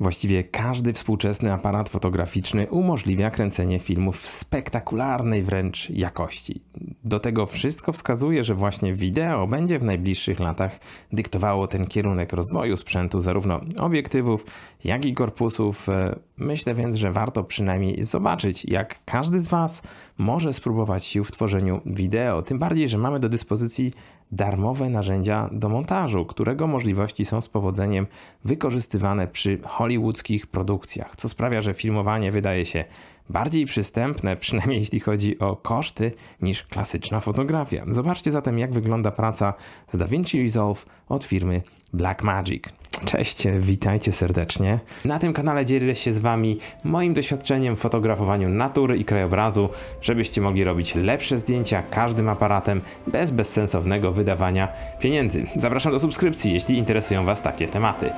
Właściwie każdy współczesny aparat fotograficzny umożliwia kręcenie filmów w spektakularnej wręcz jakości. Do tego wszystko wskazuje, że właśnie wideo będzie w najbliższych latach dyktowało ten kierunek rozwoju sprzętu, zarówno obiektywów, jak i korpusów. E, Myślę więc, że warto przynajmniej zobaczyć, jak każdy z Was może spróbować sił w tworzeniu wideo. Tym bardziej, że mamy do dyspozycji darmowe narzędzia do montażu, którego możliwości są z powodzeniem wykorzystywane przy hollywoodzkich produkcjach, co sprawia, że filmowanie wydaje się bardziej przystępne, przynajmniej jeśli chodzi o koszty, niż klasyczna fotografia. Zobaczcie zatem, jak wygląda praca z DaVinci Resolve od firmy Blackmagic. Cześć, witajcie serdecznie. Na tym kanale dzielę się z Wami moim doświadczeniem w fotografowaniu natury i krajobrazu, żebyście mogli robić lepsze zdjęcia każdym aparatem bez bezsensownego wydawania pieniędzy. Zapraszam do subskrypcji, jeśli interesują Was takie tematy.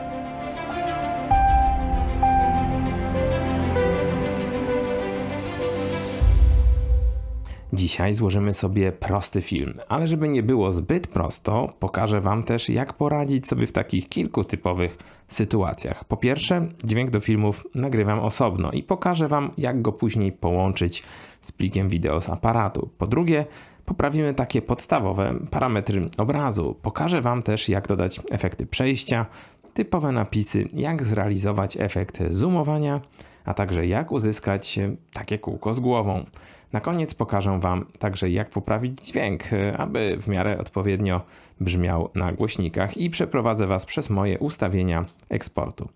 Dzisiaj złożymy sobie prosty film, ale żeby nie było zbyt prosto, pokażę Wam też, jak poradzić sobie w takich kilku typowych sytuacjach. Po pierwsze, dźwięk do filmów nagrywam osobno i pokażę Wam, jak go później połączyć z plikiem wideo z aparatu. Po drugie, poprawimy takie podstawowe parametry obrazu. Pokażę Wam też, jak dodać efekty przejścia, typowe napisy, jak zrealizować efekt zoomowania, a także jak uzyskać takie kółko z głową. Na koniec pokażę Wam także, jak poprawić dźwięk, aby w miarę odpowiednio brzmiał na głośnikach i przeprowadzę Was przez moje ustawienia eksportu.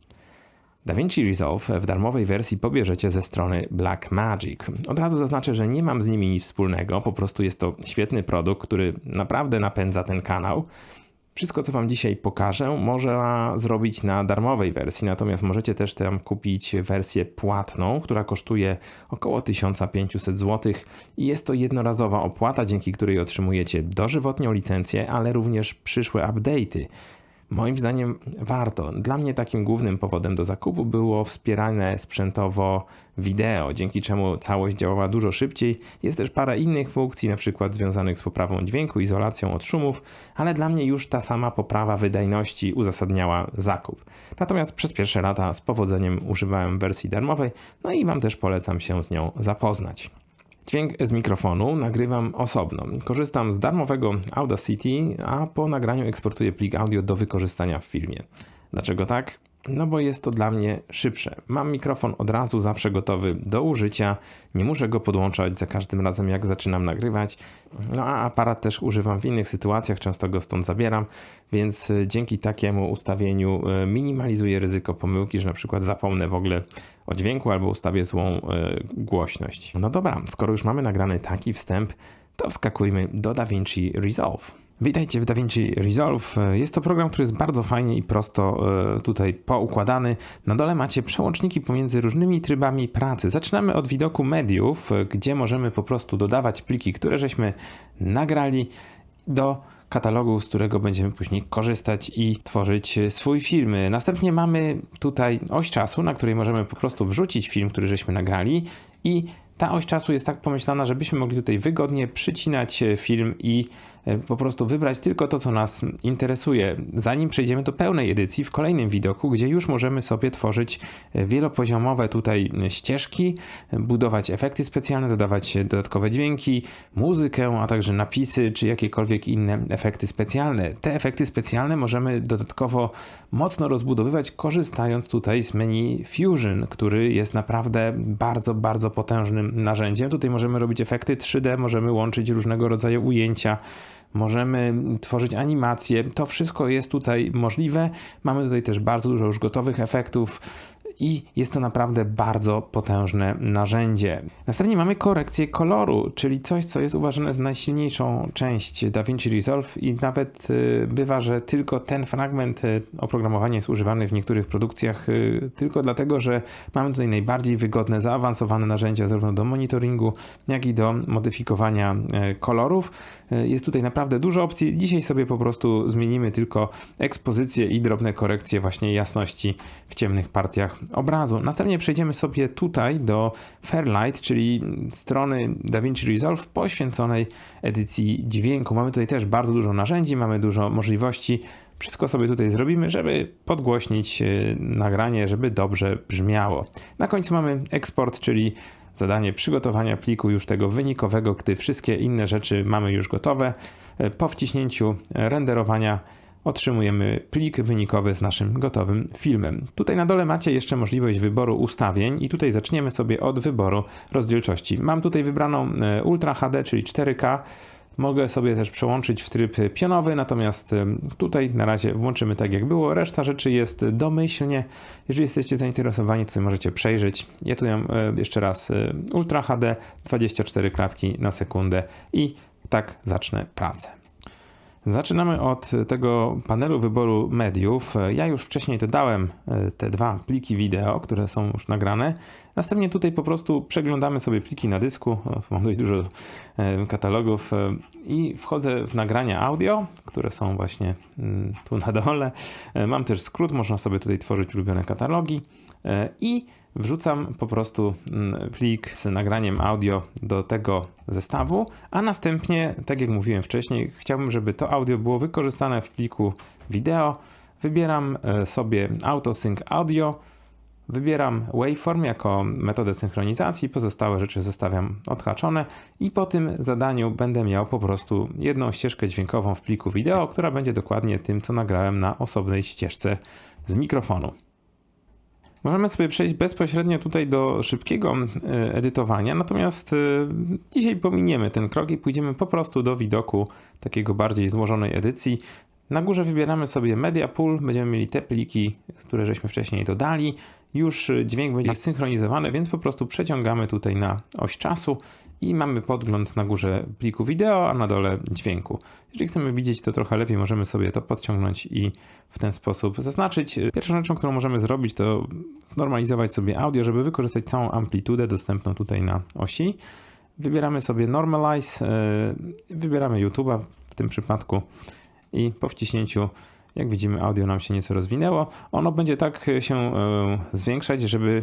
DaVinci Resolve w darmowej wersji pobierzecie ze strony Blackmagic. Od razu zaznaczę, że nie mam z nimi nic wspólnego, po prostu jest to świetny produkt, który naprawdę napędza ten kanał. Wszystko, co Wam dzisiaj pokażę, można zrobić na darmowej wersji, natomiast możecie też tam kupić wersję płatną, która kosztuje około 1500 zł i jest to jednorazowa opłata, dzięki której otrzymujecie dożywotnią licencję, ale również przyszłe update'y. Moim zdaniem warto. Dla mnie takim głównym powodem do zakupu było wspierane sprzętowo wideo, dzięki czemu całość działała dużo szybciej. Jest też parę innych funkcji, na przykład związanych z poprawą dźwięku, izolacją od szumów, ale dla mnie już ta sama poprawa wydajności uzasadniała zakup. Natomiast przez pierwsze lata z powodzeniem używałem wersji darmowej, no i Wam też polecam się z nią zapoznać. Dźwięk z mikrofonu nagrywam osobno. Korzystam z darmowego Audacity, a po nagraniu eksportuję plik audio do wykorzystania w filmie. Dlaczego tak? No bo jest to dla mnie szybsze. Mam mikrofon od razu zawsze gotowy do użycia, nie muszę go podłączać za każdym razem jak zaczynam nagrywać. No a aparat też używam w innych sytuacjach, często go stąd zabieram, więc e, dzięki takiemu ustawieniu e, minimalizuję ryzyko pomyłki, że na przykład zapomnę w ogóle o dźwięku albo ustawię złą e, głośność. No dobra, skoro już mamy nagrany taki wstęp, to wskakujmy do DaVinci Resolve. Witajcie w DaVinci Resolve. Jest to program, który jest bardzo fajnie i prosto e, tutaj poukładany. Na dole macie przełączniki pomiędzy różnymi trybami pracy. Zaczynamy od widoku mediów, e, gdzie możemy po prostu dodawać pliki, które żeśmy nagrali do katalogu, z którego będziemy później korzystać i tworzyć swój film. Następnie mamy tutaj oś czasu, na której możemy po prostu wrzucić film, który żeśmy nagrali i ta oś czasu jest tak pomyślana, żebyśmy mogli tutaj wygodnie przycinać film i E, po prostu wybrać tylko to, co nas interesuje. Zanim przejdziemy do pełnej edycji, w kolejnym widoku, gdzie już możemy sobie tworzyć e, wielopoziomowe tutaj ścieżki, budować efekty specjalne, dodawać dodatkowe dźwięki, muzykę, a także napisy czy jakiekolwiek inne efekty specjalne. Te efekty specjalne możemy dodatkowo mocno rozbudowywać, korzystając tutaj z menu Fusion, który jest naprawdę bardzo, bardzo potężnym narzędziem. Tutaj możemy robić efekty 3D, możemy łączyć różnego rodzaju ujęcia możemy tworzyć animacje. To wszystko jest tutaj możliwe. Mamy tutaj też bardzo dużo już gotowych efektów i jest to naprawdę bardzo potężne narzędzie. Następnie mamy korekcję koloru, czyli coś, co jest uważane za najsilniejszą część DaVinci Resolve i nawet y, bywa, że tylko ten fragment y, oprogramowania jest używany w niektórych produkcjach y, tylko dlatego, że mamy tutaj najbardziej wygodne, zaawansowane narzędzia zarówno do monitoringu, jak i do modyfikowania kolorów. Jest tutaj naprawdę dużo opcji. Dzisiaj sobie po prostu zmienimy tylko ekspozycję i drobne korekcje właśnie jasności w ciemnych partiach obrazu. Następnie przejdziemy sobie tutaj do Fairlight, czyli strony DaVinci Resolve poświęconej edycji dźwięku. Mamy tutaj też bardzo dużo narzędzi, mamy dużo możliwości Wszystko sobie tutaj zrobimy, żeby podgłośnić e, nagranie, żeby dobrze brzmiało. Na końcu mamy eksport, czyli zadanie przygotowania pliku już tego wynikowego, gdy wszystkie inne rzeczy mamy już gotowe. E, po wciśnięciu renderowania otrzymujemy plik wynikowy z naszym gotowym filmem. Tutaj na dole macie jeszcze możliwość wyboru ustawień i tutaj zaczniemy sobie od wyboru rozdzielczości. Mam tutaj wybraną e, Ultra HD, czyli 4K. Mogę sobie też przełączyć w tryb pionowy, natomiast e, tutaj na razie włączymy tak jak było. Reszta rzeczy jest domyślnie. Jeżeli jesteście zainteresowani, to możecie przejrzeć. Ja tutaj mam e, jeszcze raz Ultra HD, 24 klatki na sekundę i tak zacznę pracę. Zaczynamy od tego panelu wyboru mediów. Ja już wcześniej dodałem e, te dwa pliki wideo, które są już nagrane. Następnie tutaj po prostu przeglądamy sobie pliki na dysku. O, mam dość dużo e, katalogów e, i wchodzę w nagrania audio, które są właśnie mm, tu na dole. Mam też skrót, można sobie tutaj tworzyć ulubione katalogi i wrzucam po prostu mm, plik z nagraniem audio do tego zestawu, a następnie, tak jak mówiłem wcześniej, chciałbym, żeby to audio było wykorzystane w pliku wideo. Wybieram e, sobie AutoSync Audio, wybieram Waveform jako metodę synchronizacji, pozostałe rzeczy zostawiam odhaczone i po tym zadaniu będę miał po prostu jedną ścieżkę dźwiękową w pliku wideo, która będzie dokładnie tym, co nagrałem na osobnej ścieżce z mikrofonu. Możemy sobie przejść bezpośrednio tutaj do szybkiego e, edytowania, natomiast e, dzisiaj pominiemy ten krok i pójdziemy po prostu do widoku takiego bardziej złożonej edycji. Na górze wybieramy sobie Media Pool, będziemy mieli te pliki, które żeśmy wcześniej dodali. Już dźwięk będzie synchronizowany, więc po prostu przeciągamy tutaj na oś czasu i mamy podgląd na górze pliku wideo, a na dole dźwięku. Jeżeli chcemy widzieć to trochę lepiej, możemy sobie to podciągnąć i w ten sposób zaznaczyć. Pierwszą rzeczą, którą możemy zrobić, to znormalizować sobie audio, żeby wykorzystać całą amplitudę dostępną tutaj na osi. Wybieramy sobie Normalize, e, wybieramy YouTube'a w tym przypadku i po wciśnięciu jak widzimy, audio nam się nieco rozwinęło. Ono będzie tak się e, zwiększać, żeby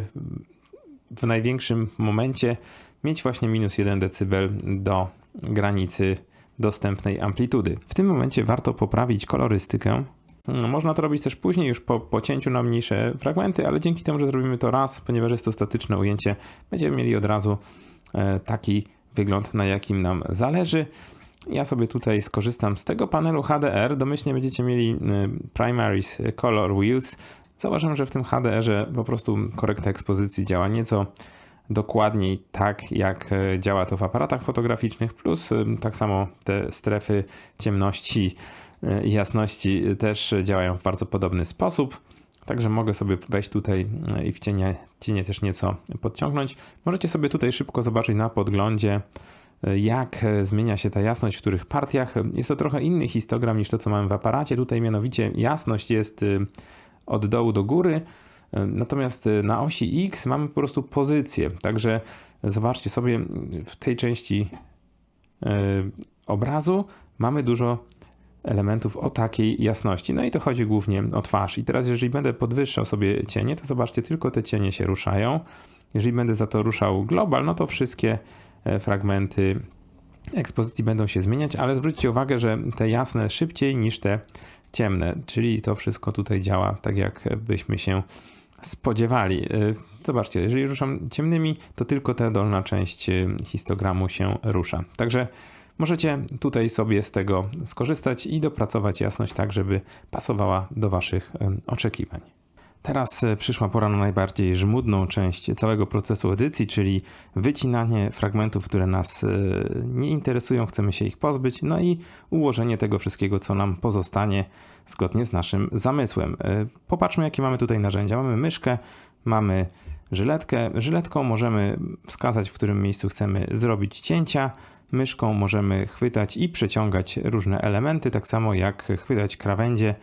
w największym momencie mieć właśnie minus 1 dB do granicy dostępnej amplitudy. W tym momencie warto poprawić kolorystykę. Hmm, można to robić też później, już po pocięciu na mniejsze fragmenty, ale dzięki temu, że zrobimy to raz, ponieważ jest to statyczne ujęcie, będziemy mieli od razu e, taki wygląd, na jakim nam zależy. Ja sobie tutaj skorzystam z tego panelu HDR. Domyślnie będziecie mieli e, Primaries Color Wheels. Zauważyłem, że w tym HDR-ze po prostu korekta ekspozycji działa nieco dokładniej tak, jak e, działa to w aparatach fotograficznych, plus e, tak samo te strefy ciemności e, i jasności też działają w bardzo podobny sposób. Także mogę sobie wejść tutaj i w cienie, cienie też nieco podciągnąć. Możecie sobie tutaj szybko zobaczyć na podglądzie, jak zmienia się ta jasność w których partiach. Jest to trochę inny histogram niż to, co mamy w aparacie. Tutaj mianowicie jasność jest od dołu do góry, Natomiast y, na osi X mamy po prostu pozycję. Także zobaczcie sobie w tej części y, obrazu mamy dużo elementów o takiej jasności. No i to chodzi głównie o twarz. I teraz, jeżeli będę podwyższał sobie cienie, to zobaczcie, tylko te cienie się ruszają. Jeżeli będę za to ruszał global, no to wszystkie e, fragmenty ekspozycji będą się zmieniać, ale zwróćcie uwagę, że te jasne szybciej niż te ciemne, czyli to wszystko tutaj działa tak, jak byśmy się spodziewali. Y, zobaczcie, jeżeli ruszam ciemnymi, to tylko ta dolna część y, histogramu się rusza. Także możecie tutaj sobie z tego skorzystać i dopracować jasność tak, żeby pasowała do Waszych y, oczekiwań. Teraz przyszła pora na najbardziej żmudną część całego procesu edycji, czyli wycinanie fragmentów, które nas nie interesują, chcemy się ich pozbyć, no i ułożenie tego wszystkiego, co nam pozostanie zgodnie z naszym zamysłem. E, popatrzmy, jakie mamy tutaj narzędzia. Mamy myszkę, mamy żyletkę. Żyletką możemy wskazać, w którym miejscu chcemy zrobić cięcia. Myszką możemy chwytać i przeciągać różne elementy, tak samo jak chwytać krawędzie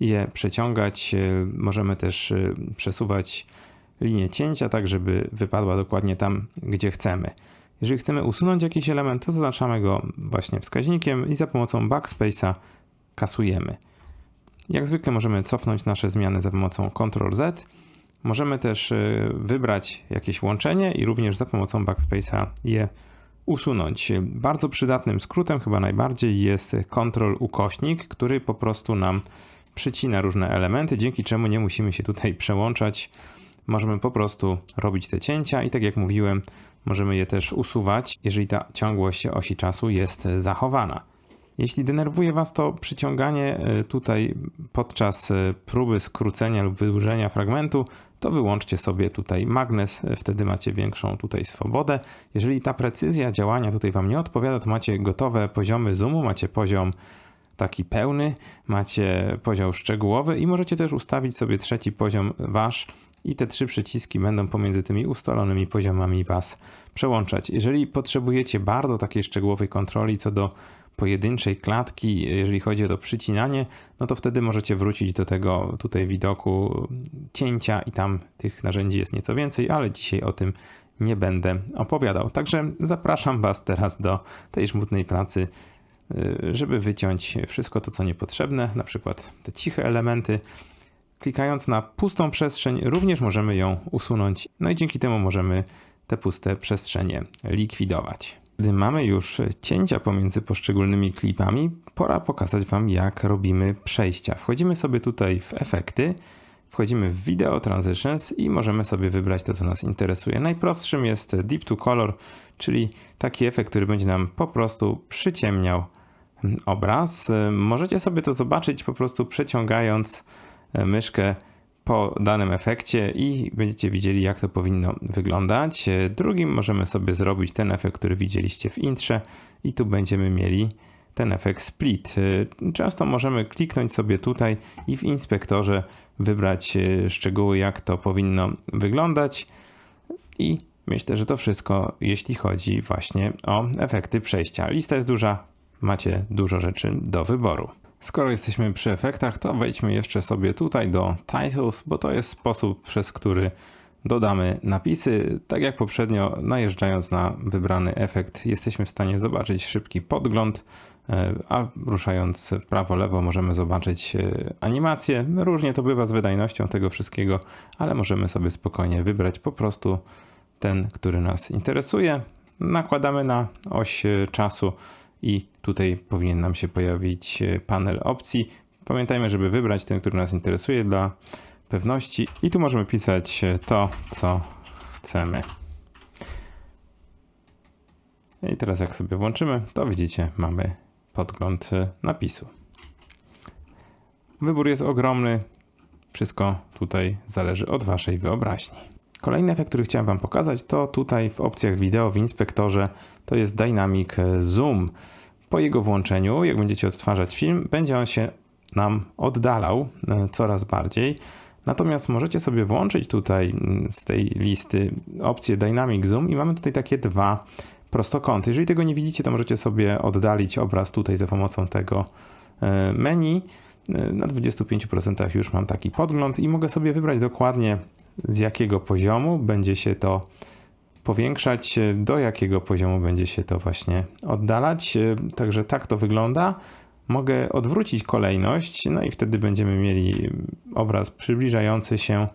je przeciągać. E, możemy też e, przesuwać linię cięcia, tak żeby wypadła dokładnie tam, gdzie chcemy. Jeżeli chcemy usunąć jakiś element, to zaznaczamy go właśnie wskaźnikiem i za pomocą backspace'a kasujemy. Jak zwykle możemy cofnąć nasze zmiany za pomocą Ctrl Z. Możemy też y, wybrać jakieś łączenie i również za pomocą backspace'a je usunąć. Bardzo przydatnym skrótem, chyba najbardziej, jest Ctrl ukośnik, który po prostu nam przycina różne elementy, dzięki czemu nie musimy się tutaj przełączać. Możemy po prostu robić te cięcia i tak jak mówiłem, możemy je też usuwać, jeżeli ta ciągłość osi czasu jest zachowana. Jeśli denerwuje Was to przyciąganie y, tutaj podczas y, próby skrócenia lub wydłużenia fragmentu, to wyłączcie sobie tutaj magnes, y, wtedy macie większą tutaj swobodę. Jeżeli ta precyzja działania tutaj Wam nie odpowiada, to macie gotowe poziomy zoomu, macie poziom taki pełny, macie poziom szczegółowy i możecie też ustawić sobie trzeci poziom Wasz i te trzy przyciski będą pomiędzy tymi ustalonymi poziomami Was przełączać. Jeżeli potrzebujecie bardzo takiej szczegółowej kontroli co do pojedynczej klatki, jeżeli chodzi o to przycinanie, no to wtedy możecie wrócić do tego tutaj widoku cięcia i tam tych narzędzi jest nieco więcej, ale dzisiaj o tym nie będę opowiadał. Także zapraszam Was teraz do tej żmudnej pracy, żeby wyciąć wszystko to, co niepotrzebne, na przykład te ciche elementy. Klikając na pustą przestrzeń, również możemy ją usunąć, no i dzięki temu możemy te puste przestrzenie likwidować. Gdy mamy już cięcia pomiędzy poszczególnymi klipami, pora pokazać Wam, jak robimy przejścia. Wchodzimy sobie tutaj w efekty, wchodzimy w Video Transitions i możemy sobie wybrać to, co nas interesuje. Najprostszym jest Deep to Color, czyli taki efekt, który będzie nam po prostu przyciemniał obraz. Możecie sobie to zobaczyć po prostu przeciągając myszkę po danym efekcie i będziecie widzieli, jak to powinno wyglądać. Drugim możemy sobie zrobić ten efekt, który widzieliście w intrze i tu będziemy mieli ten efekt split. Często możemy kliknąć sobie tutaj i w inspektorze wybrać szczegóły, jak to powinno wyglądać i myślę, że to wszystko, jeśli chodzi właśnie o efekty przejścia. Lista jest duża, macie dużo rzeczy do wyboru. Skoro jesteśmy przy efektach, to wejdźmy jeszcze sobie tutaj do Titles, bo to jest sposób, przez który dodamy napisy. Tak jak poprzednio, najeżdżając na wybrany efekt, jesteśmy w stanie zobaczyć szybki podgląd, e, a ruszając w prawo, lewo możemy zobaczyć e, animację. Różnie to bywa z wydajnością tego wszystkiego, ale możemy sobie spokojnie wybrać po prostu ten, który nas interesuje. Nakładamy na oś e, czasu i tutaj powinien nam się pojawić e, panel opcji. Pamiętajmy, żeby wybrać ten, który nas interesuje dla pewności i tu możemy pisać e, to, co chcemy. I teraz jak sobie włączymy, to widzicie, mamy podgląd e, napisu. Wybór jest ogromny. Wszystko tutaj zależy od Waszej wyobraźni. Kolejny efekt, który chciałem Wam pokazać, to tutaj w opcjach wideo w inspektorze to jest Dynamic Zoom. Po jego włączeniu, jak będziecie odtwarzać film, będzie on się nam oddalał e, coraz bardziej. Natomiast możecie sobie włączyć tutaj z tej listy opcję Dynamic Zoom i mamy tutaj takie dwa prostokąty. Jeżeli tego nie widzicie, to możecie sobie oddalić obraz tutaj za pomocą tego e, menu. E, na 25% już mam taki podgląd i mogę sobie wybrać dokładnie z jakiego poziomu będzie się to powiększać, do jakiego poziomu będzie się to właśnie oddalać. Także tak to wygląda. Mogę odwrócić kolejność, no i wtedy będziemy mieli obraz przybliżający się.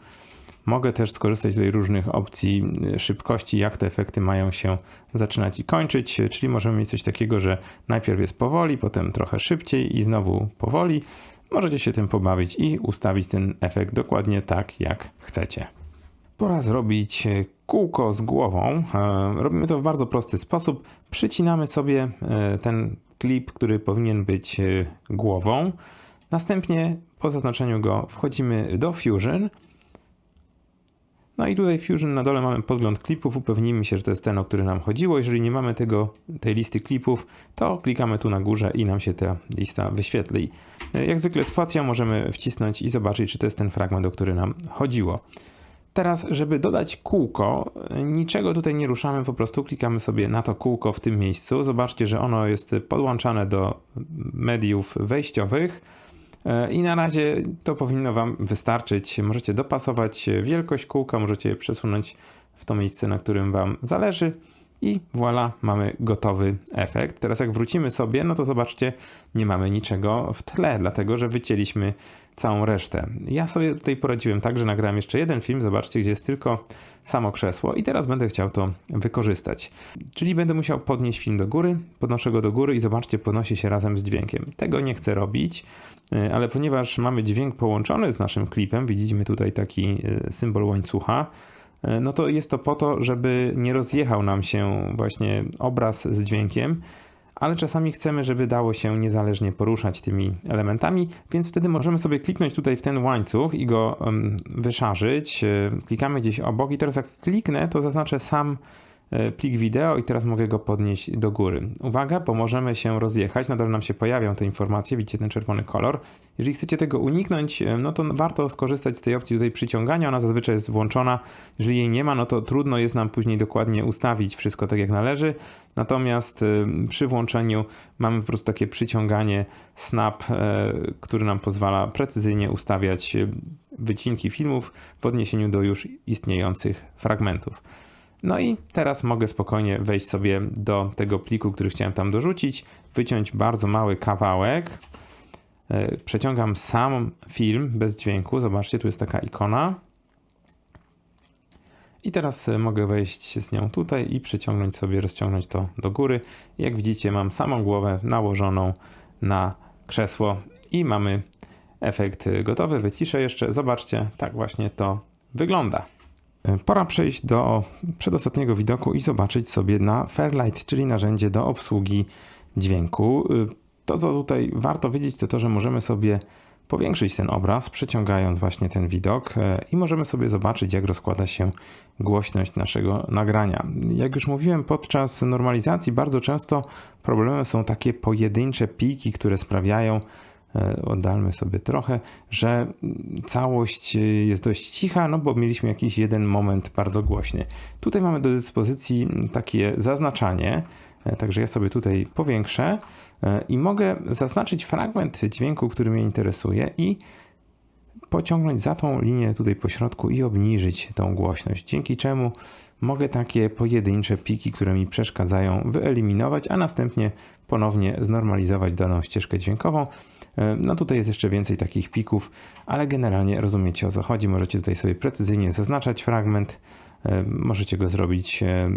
Mogę też skorzystać z różnych opcji szybkości, jak te efekty mają się zaczynać i kończyć, czyli możemy mieć coś takiego, że najpierw jest powoli, potem trochę szybciej i znowu powoli. Możecie się tym pobawić i ustawić ten efekt dokładnie tak, jak chcecie. Pora zrobić kółko z głową. E, robimy to w bardzo prosty sposób. Przycinamy sobie e, ten klip, który powinien być e, głową. Następnie po zaznaczeniu go wchodzimy do Fusion. No i tutaj Fusion na dole mamy podgląd klipów. Upewnijmy się, że to jest ten, o który nam chodziło. Jeżeli nie mamy tego, tej listy klipów, to klikamy tu na górze i nam się ta lista wyświetli. Jak zwykle spacją możemy wcisnąć i zobaczyć, czy to jest ten fragment, o który nam chodziło. Teraz, żeby dodać kółko, niczego tutaj nie ruszamy, po prostu klikamy sobie na to kółko w tym miejscu. Zobaczcie, że ono jest podłączane do mediów wejściowych e, i na razie to powinno Wam wystarczyć. Możecie dopasować wielkość kółka, możecie je przesunąć w to miejsce, na którym Wam zależy i voilà, mamy gotowy efekt. Teraz jak wrócimy sobie, no to zobaczcie, nie mamy niczego w tle, dlatego że wycięliśmy całą resztę. Ja sobie tutaj poradziłem tak, że nagrałem jeszcze jeden film, zobaczcie, gdzie jest tylko samo krzesło i teraz będę chciał to wykorzystać. Czyli będę musiał podnieść film do góry, podnoszę go do góry i zobaczcie, podnosi się razem z dźwiękiem. Tego nie chcę robić, y, ale ponieważ mamy dźwięk połączony z naszym klipem, widzimy tutaj taki y, symbol łańcucha, no to jest to po to, żeby nie rozjechał nam się właśnie obraz z dźwiękiem, ale czasami chcemy, żeby dało się niezależnie poruszać tymi elementami, więc wtedy możemy sobie kliknąć tutaj w ten łańcuch i go wyszarzyć. Klikamy gdzieś obok i teraz jak kliknę, to zaznaczę sam E, plik wideo i teraz mogę go podnieść do góry. Uwaga, pomożemy się rozjechać, nadal nam się pojawią te informacje, widzicie ten czerwony kolor. Jeżeli chcecie tego uniknąć, e, no to warto skorzystać z tej opcji tutaj przyciągania, ona zazwyczaj jest włączona. Jeżeli jej nie ma, no to trudno jest nam później dokładnie ustawić wszystko tak jak należy. Natomiast e, przy włączeniu mamy po prostu takie przyciąganie snap, który nam pozwala precyzyjnie ustawiać wycinki filmów w odniesieniu do już istniejących fragmentów. No i teraz mogę spokojnie wejść sobie do tego pliku, który chciałem tam dorzucić, wyciąć bardzo mały kawałek. E, przeciągam sam film bez dźwięku. Zobaczcie, tu jest taka ikona. I teraz e, mogę wejść z nią tutaj i przeciągnąć sobie, rozciągnąć to do góry. Jak widzicie, mam samą głowę nałożoną na krzesło i mamy efekt gotowy. Wyciszę jeszcze. Zobaczcie, tak właśnie to wygląda. E, pora przejść do przedostatniego widoku i zobaczyć sobie na Fairlight, czyli narzędzie do obsługi dźwięku. E, to, co tutaj warto wiedzieć, to to, że możemy sobie powiększyć ten obraz, przeciągając właśnie ten widok e, i możemy sobie zobaczyć, jak rozkłada się głośność naszego nagrania. Jak już mówiłem, podczas normalizacji bardzo często problemem są takie pojedyncze piki, które sprawiają, oddalmy sobie trochę, że całość e, jest dość cicha, no bo mieliśmy jakiś jeden moment bardzo głośny. Tutaj mamy do dyspozycji takie zaznaczanie, e, także ja sobie tutaj powiększę i mogę zaznaczyć fragment dźwięku, który mnie interesuje i pociągnąć za tą linię tutaj po środku i obniżyć tą głośność, dzięki czemu mogę takie pojedyncze piki, które mi przeszkadzają, wyeliminować, a następnie ponownie znormalizować daną ścieżkę dźwiękową. E, no tutaj jest jeszcze więcej takich pików, ale generalnie rozumiecie o co chodzi. Możecie tutaj sobie precyzyjnie zaznaczać fragment, e, możecie go zrobić e,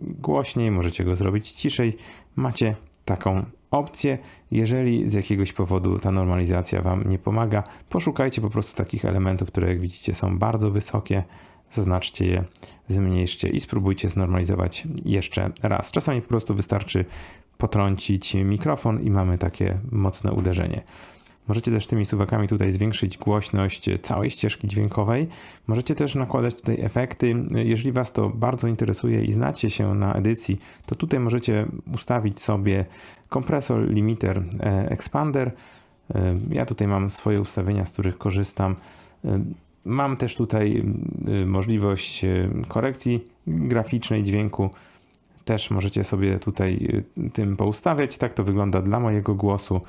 głośniej, możecie go zrobić ciszej. Macie taką opcję. Jeżeli z jakiegoś powodu ta normalizacja Wam nie pomaga, poszukajcie po prostu takich elementów, które jak widzicie są bardzo wysokie. Zaznaczcie je, zmniejszcie i spróbujcie znormalizować jeszcze raz. Czasami po prostu wystarczy potrącić mikrofon i mamy takie mocne uderzenie. Możecie też tymi suwakami tutaj zwiększyć głośność całej ścieżki dźwiękowej. Możecie też nakładać tutaj efekty. Jeżeli Was to bardzo interesuje i znacie się na edycji, to tutaj możecie ustawić sobie kompresor, limiter, e, expander. E, ja tutaj mam swoje ustawienia, z których korzystam. Mam też tutaj możliwość korekcji graficznej dźwięku też możecie sobie tutaj y, tym poustawiać. Tak to wygląda dla mojego głosu.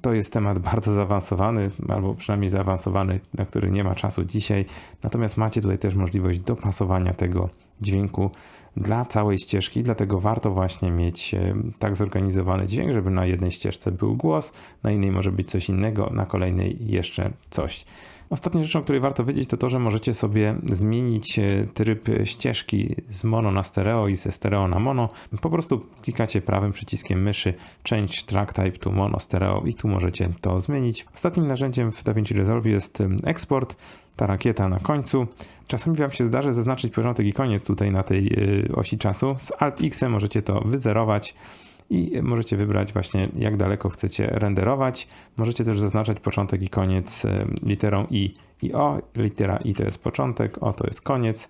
To jest temat bardzo zaawansowany, albo przynajmniej zaawansowany, na który nie ma czasu dzisiaj. Natomiast macie tutaj też możliwość dopasowania tego dźwięku dla całej ścieżki, dlatego warto właśnie mieć y, tak zorganizowany dźwięk, żeby na jednej ścieżce był głos, na innej może być coś innego, na kolejnej jeszcze coś. Ostatnią rzeczą, o której warto wiedzieć, to to, że możecie sobie zmienić e, tryb ścieżki z mono na stereo i ze stereo na mono. Po prostu klikacie prawym przyciskiem myszy Change Track Type to Mono Stereo i tu możecie to zmienić. Ostatnim narzędziem w DaVinci Resolve jest eksport, ta rakieta na końcu. Czasami Wam się zdarzy zaznaczyć początek i koniec tutaj na tej e, osi czasu. Z Alt-X możecie to wyzerować i możecie wybrać właśnie jak daleko chcecie renderować. Możecie też zaznaczać początek i koniec e, literą i i o. Litera i to jest początek, o to jest koniec.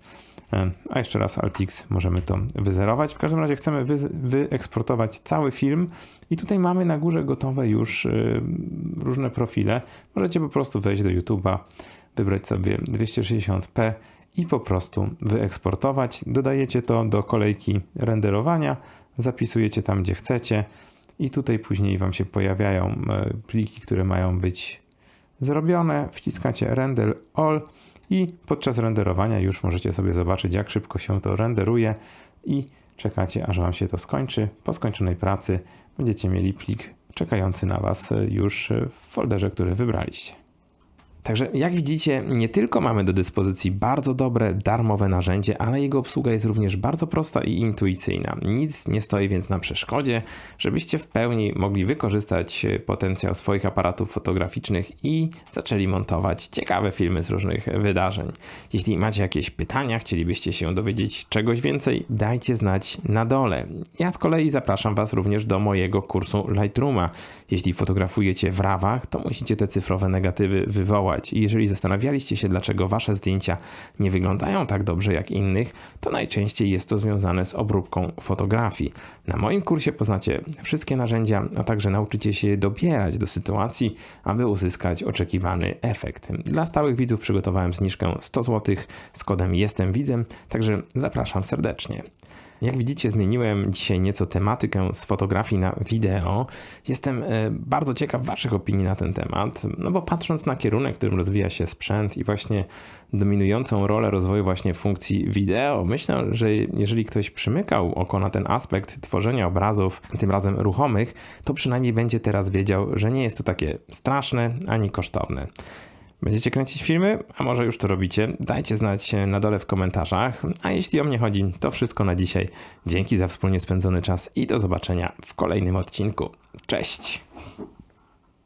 E, a jeszcze raz Alt-X możemy to wyzerować. W każdym razie chcemy wy, wyeksportować cały film i tutaj mamy na górze gotowe już e, różne profile. Możecie po prostu wejść do YouTube'a, wybrać sobie 260p i po prostu wyeksportować. Dodajecie to do kolejki renderowania zapisujecie tam, gdzie chcecie i tutaj później Wam się pojawiają e, pliki, które mają być zrobione. Wciskacie Render All i podczas renderowania już możecie sobie zobaczyć, jak szybko się to renderuje i czekacie, aż Wam się to skończy. Po skończonej pracy będziecie mieli plik czekający na Was już w folderze, który wybraliście. Także jak widzicie, nie tylko mamy do dyspozycji bardzo dobre, darmowe narzędzie, ale jego obsługa jest również bardzo prosta i intuicyjna. Nic nie stoi więc na przeszkodzie, żebyście w pełni mogli wykorzystać e, potencjał swoich aparatów fotograficznych i zaczęli montować ciekawe filmy z różnych wydarzeń. Jeśli macie jakieś pytania, chcielibyście się dowiedzieć czegoś więcej, dajcie znać na dole. Ja z kolei zapraszam Was również do mojego kursu Lightrooma. Jeśli fotografujecie w rawach, to musicie te cyfrowe negatywy wywołać. I jeżeli zastanawialiście się, dlaczego Wasze zdjęcia nie wyglądają tak dobrze jak innych, to najczęściej jest to związane z obróbką fotografii. Na moim kursie poznacie wszystkie narzędzia, a także nauczycie się je dobierać do sytuacji, aby uzyskać oczekiwany efekt. Dla stałych widzów przygotowałem zniżkę 100 zł z kodem Jestem Widzem, także zapraszam serdecznie. Jak widzicie, zmieniłem dzisiaj nieco tematykę z fotografii na wideo. Jestem e, bardzo ciekaw Waszych opinii na ten temat, no bo patrząc na kierunek, w którym rozwija się sprzęt i właśnie dominującą rolę rozwoju właśnie funkcji wideo, myślę, że jeżeli ktoś przymykał oko na ten aspekt tworzenia obrazów, tym razem ruchomych, to przynajmniej będzie teraz wiedział, że nie jest to takie straszne ani kosztowne. Będziecie kręcić filmy? A może już to robicie? Dajcie znać na dole w komentarzach. A jeśli o mnie chodzi, to wszystko na dzisiaj. Dzięki za wspólnie spędzony czas i do zobaczenia w kolejnym odcinku. Cześć!